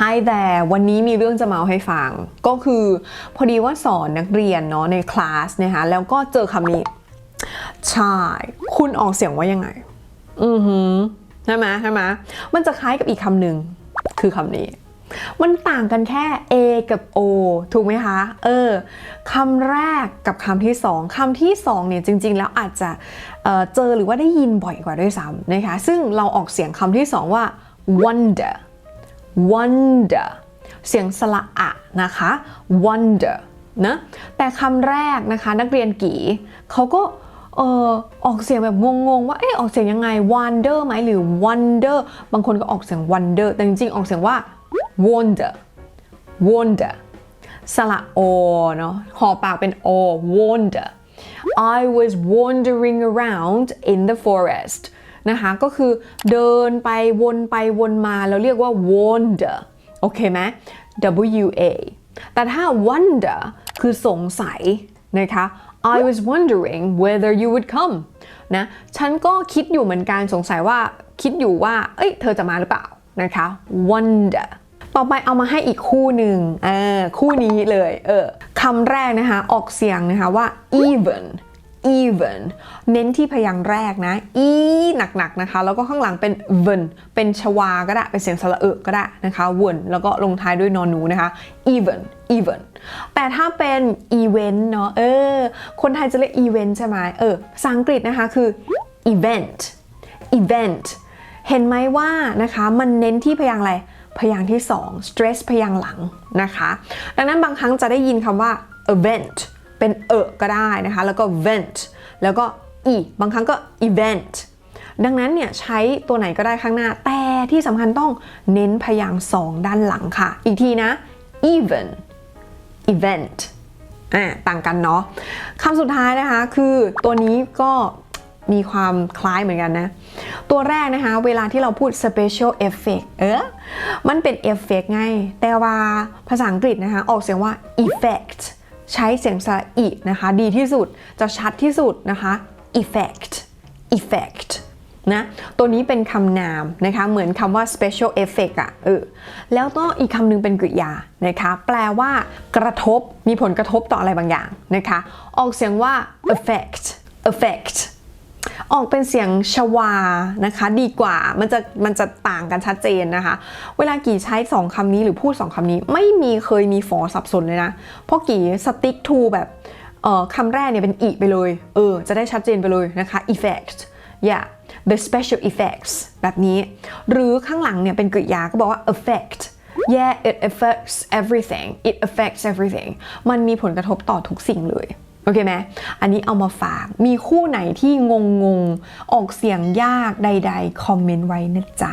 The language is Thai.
Hi there วันนี้มีเรื่องจะมาให้ฟัง ก็คือพอดีว่าสอนนักเรียนเนาะในคลาสนะคะแล้วก็เจอคำนี้ ใช่ คุณออกเสียงว่ายังไง อือหือใช่ไหมใช่ไหมมันจะคล้ายกับอีกคำหนึ่งคือคำนี้ มันต่างกันแค่ A กับ O ถูกไหมคะ เออคำแรกกับคำที่สองคำที่สองเนี่ยจริง ๆ แล้วอาจจะเเจอหรือว่าได้ยินบ่อยกว่าด้วยซ้ำนะคะ ซึ่งเราออกเสียงคำที่สองว่า wonder wonder เสียงสระอะนะคะ wonder นะแต่คำแรกนะคะนักเรียนกี่เขาก็เออออกเสียงแบบงงๆ ว่าเออออกเสียงยังไง wonder ไหมหรือ wonder บางคนก็ออกเสียง wonder แต่จริงๆ ออกเสียงว่า wonder wonder สระโอเนาะหอปากเป็น o wonder I was wandering around in the forest นะคะ ก็คือเดินไปวนไปวนมาแล้วเรียกว่า wander โอเคไหม W A แต่ถ้า wonder คือสงสัยนะคะ I was wondering whether you would come นะ ฉันก็คิดอยู่เหมือนกันสงสัยว่าคิดอยู่ว่า เอ้ย เธอจะมาหรือเปล่านะคะ wonder ต่อไปเอามาให้อีกคู่หนึ่งเออคู่นี้เลย เออคำแรกนะคะ ออกเสียงนะคะว่า even even เน้นที่พยางค์แรกนะ e หนักๆนะคะ แล้วก็ข้างหลังเป็น ven เป็นชวาก็ได้ เป็นเสียงสระเอะก็ได้นะคะวนแล้วก็ลงท้ายด้วยนอนหนูนะคะ even even แต่ถ้าเป็น event เนาะเออ คนไทยจะเรียก event ใช่ไหมเออภาษาอังกฤษนะคะคือ event event เห็นไหมว่านะคะมันเน้นที่พยางค์อะไร พยางค์ที่ 2 stress พยางค์หลังนะคะ ดังนั้นบางครั้งจะได้ยินคำว่า event เป็นเอะก็ได้นะคะ แล้วก็ vent แล้วก็อีบางครั้งก็ event ดังนั้นเนี่ยใช้ตัวไหนก็ได้ข้างหน้า แต่ที่สำคัญต้องเน้นพยางค์สองด้านหลังค่ะ อีกทีนะ even event อ่าต่างกันเนาะคำสุดท้ายนะคะคือตัวนี้ก็มีความคล้ายเหมือนกันนะ ตัวแรกนะคะ เวลาที่เราพูด special effect เออมันเป็นเอฟเฟกไง แต่ว่าภาษาอังกฤษนะคะ ออกเสียงว่า effect ใช้เสียงสระอีนะคะ ดีที่สุดจะชัดที่สุดนะคะ effect effect นะตัวนี้เป็นคำนามนะคะ เหมือนคำว่า special effect อะเออแล้วก็อีกคำหนึงเป็นกริยานะคะ แปลว่ากระทบมีผลกระทบต่ออะไรบางอย่างนะคะ ออกเสียงว่า affect affect ออกเป็นเสียงชวานะคะ ดีกว่ามันจะมันจะต่างกันชัดเจนนะคะ เวลากี่ใช้ 2คำนี้หรือพูด 2คำนี้ ไม่มีเคยมีฝอสับสนเลยนะ เพราะกี่สติ๊กทูแบบเอ่อคำแรกเนี่ยเป็นอีไปเลย เออ จะได้ชัดเจนไปเลยนะคะ effect yeah the special effects แบบนี้ หรือข้างหลังเนี่ยเป็นกริยาก็บอกว่า affect yeah it affects everything it affects everything มันมีผลกระทบต่อทุกสิ่งเลย โอเคไหมอันนี้เอามาฝาก มีคู่ไหนที่งงงออกเสียงยากใด ๆ คอมเมนต์ไว้นะจ๊ะ